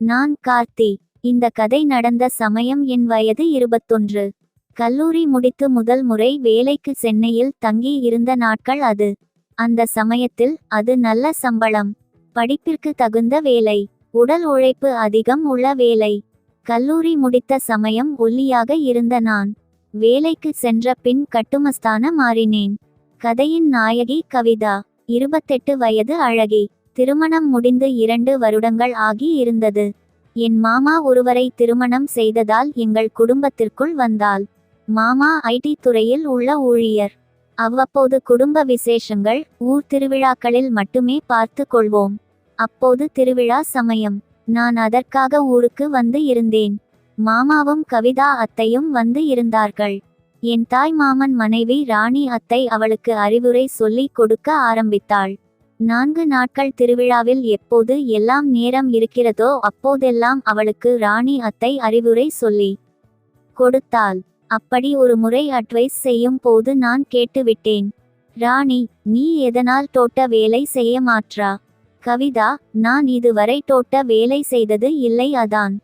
நான் கார்த்தி இந்த கதை நடந்த சமயம் என் வயது இருபத்தொன்று. கல்லூரி முடித்து முதல் முறை வேலைக்கு சென்னையில் தங்கி இருந்த நாட்கள் அது. அந்த சமயத்தில் அது நல்ல சம்பளம் படிப்பிற்கு தகுந்த வேலை உடல் உழைப்பு அதிகம் உள்ள வேலை. கல்லூரி முடித்த சமயம் ஒல்லியாக இருந்த நான் வேலைக்கு சென்ற பின் கட்டுமஸ்தான மாறினேன். கதையின் நாயகி கவிதா இருபத்தெட்டு வயது அழகி. திருமணம் முடிந்து இரண்டு வருடங்கள் ஆகி இருந்தது. என் மாமா ஒருவரை திருமணம் செய்ததால் எங்கள் குடும்பத்திற்குள் வந்தாள். மாமா ஐடி துறையில் உள்ள ஊழியர். அவ்வப்போது குடும்ப விசேஷங்கள் ஊர் திருவிழாக்களில் மட்டுமே பார்த்து கொள்வோம். அப்போது திருவிழா சமயம். நான் அதற்காக ஊருக்கு வந்து இருந்தேன். மாமாவும் கவிதா அத்தையும் வந்து இருந்தார்கள். என் தாய் மாமன் மனைவி ராணி அத்தை அவளுக்கு அறிவுரை சொல்லி கொடுக்க ஆரம்பித்தாள். நான்கு நாட்கள் திருவிழாவில் எப்போது எல்லாம் நேரம் இருக்கிறதோ அப்போதெல்லாம் அவளுக்கு ராணி அத்தை அறிவுரை சொல்லி கொடுத்தாள். அப்படி ஒரு முறை அட்வைஸ் செய்யும் போது நான் கேட்டுவிட்டேன். ராணி நீ எதனால் தோட்ட வேலை செய்ய மாற்றா? கவிதா நான் இதுவரை தோட்ட வேலை செய்தது இல்லை அதான்.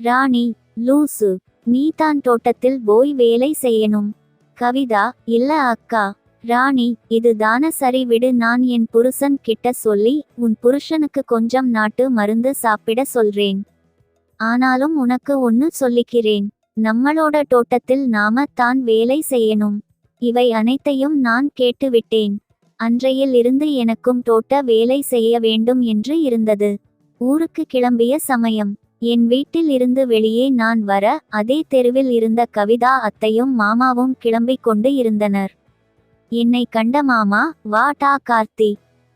ராணி லூசு நீ தான் தோட்டத்தில் போய் வேலை செய்யணும். கவிதா இல்ல அக்கா. ராணி இது தான சரி விடு நான் என் புருஷன் கிட்ட சொல்லி உன் புருஷனுக்கு கொஞ்சம் நாட்டு மருந்து சாப்பிட சொல்றேன். ஆனாலும் உனக்கு ஒன்னு சொல்லிக்கிறேன். நம்மளோட தோட்டத்தில் நாம தான் வேலை செய்யணும். இவை அனைத்தையும் நான் கேட்டுவிட்டேன். அன்றையில் இருந்து எனக்கும் தோட்ட வேலை செய்ய வேண்டும் என்று இருந்தது. ஊருக்கு கிளம்பிய சமயம் என் வீட்டில் இருந்து வெளியே நான் வர அதே தெருவில் இருந்த கவிதா அத்தையும் மாமாவும் கிளம்பிக் கொண்டு இருந்தனர். என்னை கண்ட மாமா வா டா கார்த்தி.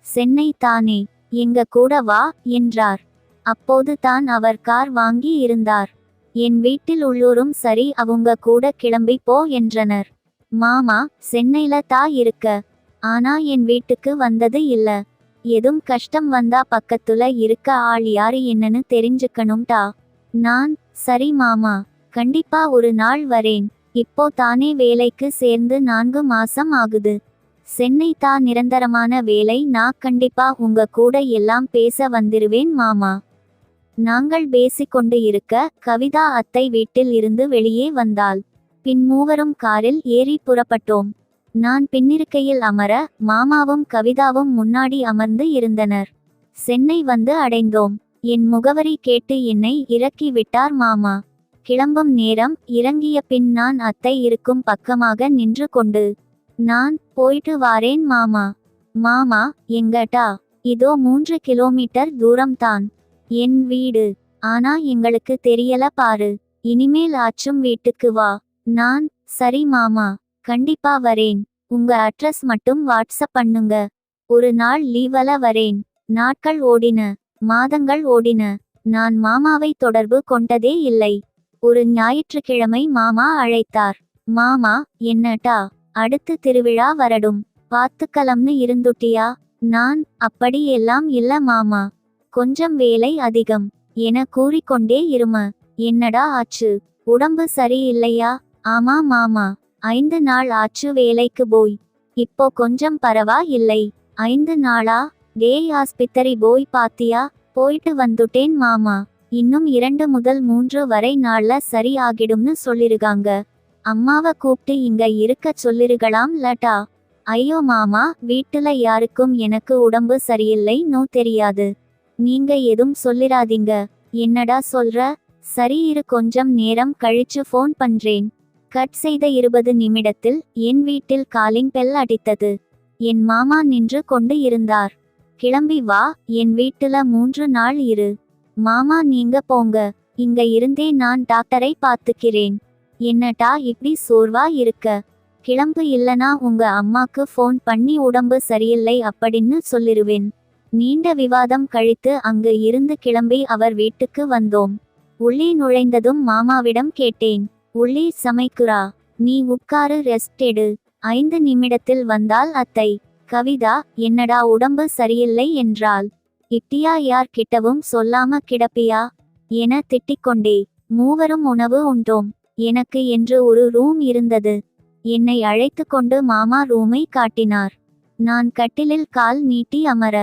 சென்னை தானே. எங்க கூட வா என்றார். அப்போது தான் அவர் கார் வாங்கி இருந்தார். என் வீட்டில் உள்ளூரும் சரி அவங்க கூட கிளம்பி போ என்றனர். மாமா சென்னையில தா இருக்க. ஆனா என் வீட்டுக்கு வந்தது இல்ல. எதும் கஷ்டம் வந்தா பக்கத்துல இருக்க ஆள் யாரு என்னன்னு தெரிஞ்சுக்கணும்டா நான் சரி மாமா. கண்டிப்பா ஒரு நாள் வரேன். இப்போ தானே வேலைக்கு சேர்ந்து நான்கு மாசம் ஆகுது. சென்னை தா நிரந்தரமான வேலை நான் கண்டிப்பா உங்க கூட எல்லாம் பேச வந்துருவேன் மாமா. நாங்கள் பேசிக்கொண்டு இருக்க கவிதா அத்தை வீட்டில் இருந்து வெளியே வந்தாள். பின் மூவரும் காரில் ஏறி புறப்பட்டோம். நான் பின்னிருக்கையில் அமர மாமாவும் கவிதாவும் முன்னாடி அமர்ந்து இருந்தனர். சென்னை வந்து அடைந்தோம். என் முகவரி கேட்டு என்னை இறக்கி விட்டார் மாமா. கிளம்பும் நேரம் இறங்கிய பின் நான் அத்தை இருக்கும் பக்கமாக நின்று கொண்டு நான் போயிட்டு வாரேன் மாமா. மாமா எங்கட்டா? இதோ மூன்று கிலோமீட்டர் தூரம்தான். என் வீடு. ஆனா எங்களுக்கு தெரியல பாரு. இனிமேல் ஆச்சும் வீட்டுக்கு வா. நான் சரி மாமா. கண்டிப்பா வரேன். உங்க அட்ரஸ் மட்டும் வாட்ஸ்அப் பண்ணுங்க. ஒரு நாள் லீவல வரேன். நாட்கள் ஓடின. மாதங்கள் ஓடின. நான் மாமாவை தொடர்பு கொண்டதே இல்லை. ஒரு ஞாயிற்றுக்கிழமை மாமா அழைத்தார். மாமா என்னட்டா அடுத்து திருவிழா வரடும். பாத்துக்கலம்னு இருந்துட்டியா? நான் அப்படி எல்லாம் இல்ல மாமா. கொஞ்சம் வேலை அதிகம். என கூறிக்கொண்டே இரும. என்னடா ஆச்சு? உடம்பு சரியில்லையா? ஆமா மாமா. ஐந்து நாள் ஆச்சு வேலைக்கு போய். இப்போ கொஞ்சம் பரவா இல்லை. ஐந்து நாளா? டே ஆஸ்பத்திரி போய் பாத்தியா? போயிட்டு வந்துட்டேன் மாமா. இன்னும் இரண்டு முதல் மூன்று வரை நாள்ல சரி ஆகிடும்னு சொல்லிருக்காங்க. அம்மாவை கூப்பிட்டு இங்க இருக்க சொல்லிருக்கலாம் லட்டா ஐயோ மாமா வீட்டுல யாருக்கும் எனக்கு உடம்பு சரியில்லை நோ தெரியாது. நீங்க எதுவும் சொல்லிராதீங்க. என்னடா சொல்ற? சரி இரு கொஞ்சம் நேரம் கழிச்சு ஃபோன் பண்றேன். கட் செய்த இருபது நிமிடத்தில் என் வீட்டில் காலிங் பெல் அடித்தது. என் மாமா நின்று கொண்டு இருந்தார். கிளம்பி வா என் வீட்டுல மூன்று நாள் இரு. மாமா நீங்க போங்க. இங்க இருந்தே நான் டாக்டரை பார்த்துக்கிறேன். என்னடா இப்படி சோர்வா இருக்க? கிளம்பு இல்லனா உங்க அம்மாக்கு ஃபோன் பண்ணி உடம்பு சரியில்லை அப்படின்னு சொல்லிருவேன். நீண்ட விவாதம் கழித்து அங்கு இருந்து கிளம்பி அவர் வீட்டுக்கு வந்தோம். உள்ளே நுழைந்ததும் மாமாவிடம் கேட்டேன். உள்ளே சமைக்குறா? நீ உட்காரு ரெஸ்ட் எடு. ஐந்து நிமிடத்தில் வந்தால் அத்தை. கவிதா என்னடா உடம்பு சரியில்லை என்றாள். இட்டியா யார் கிட்டவும் சொல்லாம கிடப்பியா? என திட்டிக்கொண்டே மூவரும் உணவு உண்டோம். எனக்கு என்று ஒரு ரூம் இருந்தது. என்னை அழைத்து கொண்டு மாமா ரூமை காட்டினார். நான் கட்டிலில் கால் நீட்டி அமர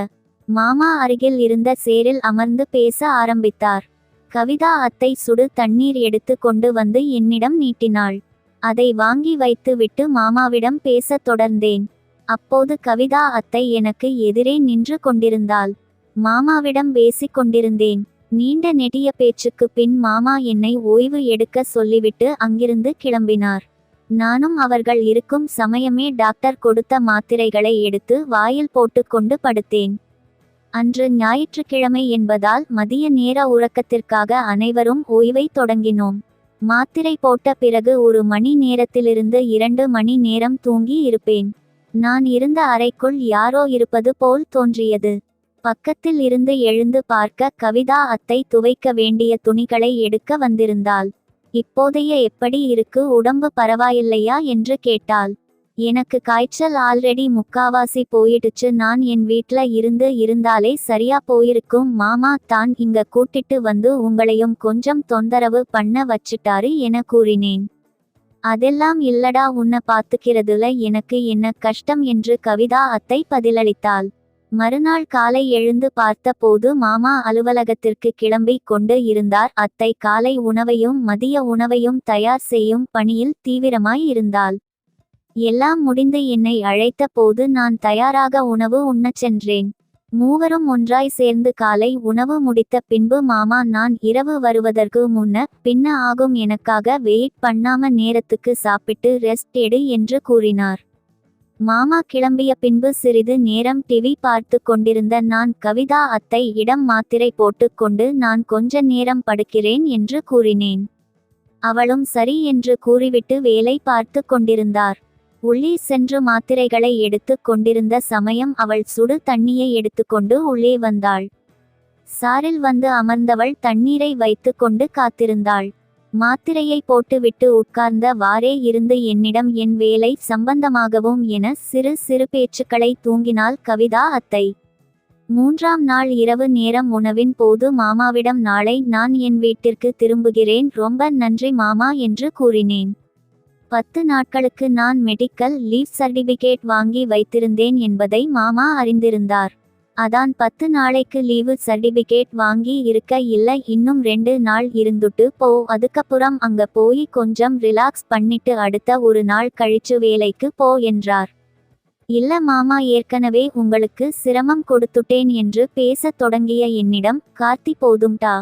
மாமா அருகில் இருந்த சேரில் அமர்ந்து பேச ஆரம்பித்தார். கவிதா அத்தை சுடு தண்ணீர் எடுத்து கொண்டு வந்து என்னிடம் நீட்டினாள். அதை வாங்கி வைத்து விட்டு மாமாவிடம் பேசத் தொடர்ந்தேன். அப்போது கவிதா அத்தை எனக்கு எதிரே நின்று கொண்டிருந்தாள். மாமாவிடம் பேசிக் கொண்டிருந்தேன் நீண்ட நெடிய பேச்சுக்கு பின் மாமா என்னை ஓய்வு எடுக்க சொல்லிவிட்டு அங்கிருந்து கிளம்பினார். நானும் அவர்கள் இருக்கும் சமயமே டாக்டர் கொடுத்த மாத்திரைகளை எடுத்து வாயில் போட்டுக்கொண்டு படுத்தேன். அன்று ஞாயிற்றுக்கிழமை என்பதால் மதிய நேர உறக்கத்திற்காக அனைவரும் ஓய்வை தொடங்கினோம். மாத்திரை போட்ட பிறகு ஒரு மணி நேரத்திலிருந்து இரண்டு மணி நேரம் தூங்கி இருப்பேன். நான் இருந்த அறைக்குள் யாரோ இருப்பது போல் தோன்றியது. பக்கத்தில் இருந்து எழுந்து பார்க்க கவிதா அத்தை துவைக்க வேண்டிய துணிகளை எடுக்க வந்திருந்தாள். இப்போதைய எப்படி இருக்கு உடம்பு பரவாயில்லையா என்று கேட்டாள். எனக்கு காய்ச்சல் ஆல்ரெடி முக்காவாசி போயிடுச்சு நான் என் வீட்ல இருந்து இருந்தாலே சரியா போயிருக்கும் மாமா தான் இங்க கூட்டிட்டு வந்து உங்களையும் கொஞ்சம் தொந்தரவு பண்ண வச்சிட்டாரு என கூறினேன். அதெல்லாம் இல்லடா உன்னை பாத்துக்கிறதுல எனக்கு என்ன கஷ்டம் என்று கவிதா அத்தை பதிலளித்தாள். மறுநாள் காலை எழுந்து பார்த்தபோது மாமா அலுவலகத்திற்கு கிளம்பிக் கொண்டு இருந்தார். அத்தை காலை உணவையும் மதிய உணவையும் தயார் செய்யும் பணியில் தீவிரமாய் இருந்தாள். எல்லாம் முடிந்து என்னை அழைத்த போது நான் தயாராக உணவு உண்ணச் சென்றேன். மூவரும் ஒன்றாய் சேர்ந்து காலை உணவு முடித்த பின்பு மாமா நான் இரவு வருவதற்கு முன்ன பின்ன ஆகும். எனக்காக வெயிட் பண்ணாம நேரத்துக்கு சாப்பிட்டு ரெஸ்ட் எடு என்று கூறினார். மாமா கிளம்பிய பின்பு சிறிது நேரம் டிவி பார்த்து கொண்டிருந்த நான் கவிதா அத்தை இடம் மாத்திரை போட்டுக்கொண்டு நான் கொஞ்ச நேரம் படுக்கிறேன் என்று கூறினேன். அவளும் சரி என்று கூறிவிட்டு வேலை பார்த்து கொண்டிருந்தார். உள்ளே சென்று மாத்திரைகளை எடுத்து கொண்டிருந்த சமயம் அவள் சுடு தண்ணியை எடுத்துக்கொண்டு உள்ளே வந்தாள். சாரில் வந்து அமர்ந்தவள் தண்ணீரை வைத்து கொண்டு காத்திருந்தாள். மாத்திரையை போட்டுவிட்டு உட்கார்ந்த வாரே இருந்து என்னிடம் என் வேலை சம்பந்தமாகவும் என சிறு சிறு பேச்சுக்களை தூங்கினாள் கவிதா அத்தை. மூன்றாம் நாள் இரவு நேரம் உணவின் போது மாமாவிடம் நாளை நான் என் வீட்டிற்கு திரும்புகிறேன் ரொம்ப நன்றி மாமா என்று கூறினேன். பத்து நாட்களுக்கு நான் மெடிக்கல் லீவ் சர்டிபிகேட் வாங்கி வைத்திருந்தேன் என்பதை மாமா அறிந்திருந்தார். அதான் பத்து நாளைக்கு லீவு சர்டிபிகேட் வாங்கி இருக்க இல்ல இன்னும் ரெண்டு நாள் இருந்துட்டு போ. அதுக்கப்புறம் அங்க போய் கொஞ்சம் ரிலாக்ஸ் பண்ணிட்டு அடுத்த ஒரு நாள் கழிச்சு வேலைக்கு போ என்றார். இல்ல மாமா ஏற்கனவே உங்களுக்கு சிரமம் கொடுத்துட்டேன் என்று பேசத் தொடங்கிய என்னிடம் கார்த்தி போதும்டா.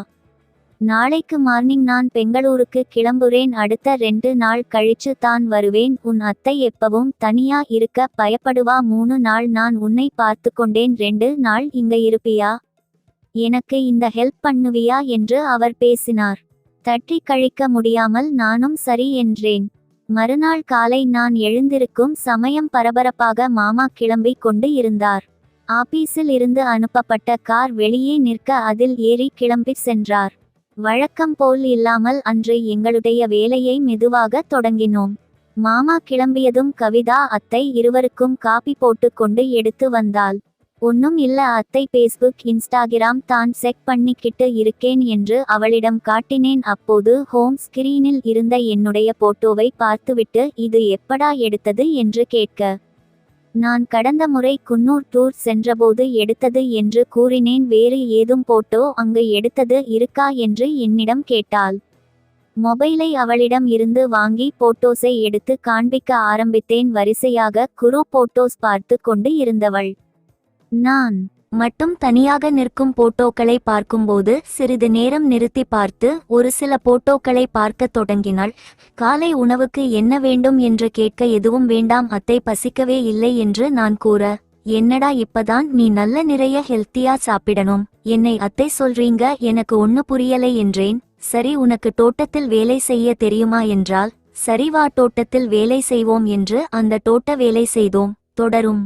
நாளைக்கு மார்னிங் நான் பெங்களூருக்கு கிளம்புறேன் அடுத்த ரெண்டு நாள் கழிச்சு தான் வருவேன் உன் அத்தை எப்பவும் தனியா இருக்க பயப்படுவா மூணு நாள் நான் உன்னை பார்த்து கொண்டேன் ரெண்டு நாள் இங்க இருப்பியா? எனக்கு இந்த ஹெல்ப் பண்ணுவியா? என்று அவர் பேசினார். தட்டி கழிக்க முடியாமல் நானும் சரி என்றேன். மறுநாள் காலை நான் எழுந்திருக்கும் சமயம் பரபரப்பாக மாமா கிளம்பி கொண்டு இருந்தார். ஆபீஸில் இருந்து அனுப்பப்பட்ட கார் வெளியே நிற்க அதில் ஏறி கிளம்பி சென்றார். வழக்கம் போல் இல்லாமல் அன்று எங்களுடைய வேலையை மெதுவாக தொடங்கினோம். மாமா கிளம்பியதும் கவிதா அத்தை இருவருக்கும் காப்பி போட்டு கொண்டு எடுத்து வந்தாள். ஒன்னும் இல்ல அத்தை பேஸ்புக் இன்ஸ்டாகிராம் தான் செக் பண்ணிக்கிட்டு இருக்கேன் என்று அவளிடம் காட்டினேன். அப்போது ஹோம் ஸ்கிரீனில் இருந்த என்னுடைய போட்டோவை பார்த்துவிட்டு இது எப்படா எடுத்தது? என்று கேட்க நான் கடந்த முறை குன்னூர் டூர் சென்றபோது எடுத்தது என்று கூறினேன் வேறு ஏதும் போட்டோ அங்கு எடுத்தது இருக்கா என்று என்னிடம் கேட்டாள். மொபைலை அவளிடம் இருந்து வாங்கி போட்டோஸை எடுத்து காண்பிக்க ஆரம்பித்தேன் வரிசையாக குரு போட்டோஸ் பார்த்து கொண்டு இருந்தவள். நான் மட்டும் தனியாக நிற்கும் போட்டோக்களை பார்க்கும்போது சிறிது நேரம் நிறுத்தி பார்த்து ஒரு சில போட்டோக்களை பார்க்க தொடங்கினாள். காலை உணவுக்கு என்ன வேண்டும் என்று கேட்க எதுவும் வேண்டாம் அத்தை பசிக்கவே இல்லை என்று நான் கூற என்னடா இப்பதான் நீ நல்ல நிறைய ஹெல்த்தியா சாப்பிடணும். என்னை அத்தை சொல்றீங்க? எனக்கு ஒன்னு புரியலை என்றேன். சரி உனக்கு தோட்டத்தில் வேலை செய்ய தெரியுமா என்றால் சரிவா தோட்டத்தில் வேலை செய்வோம் என்று அந்த தோட்ட வேலை செய்தோம். தொடரும்.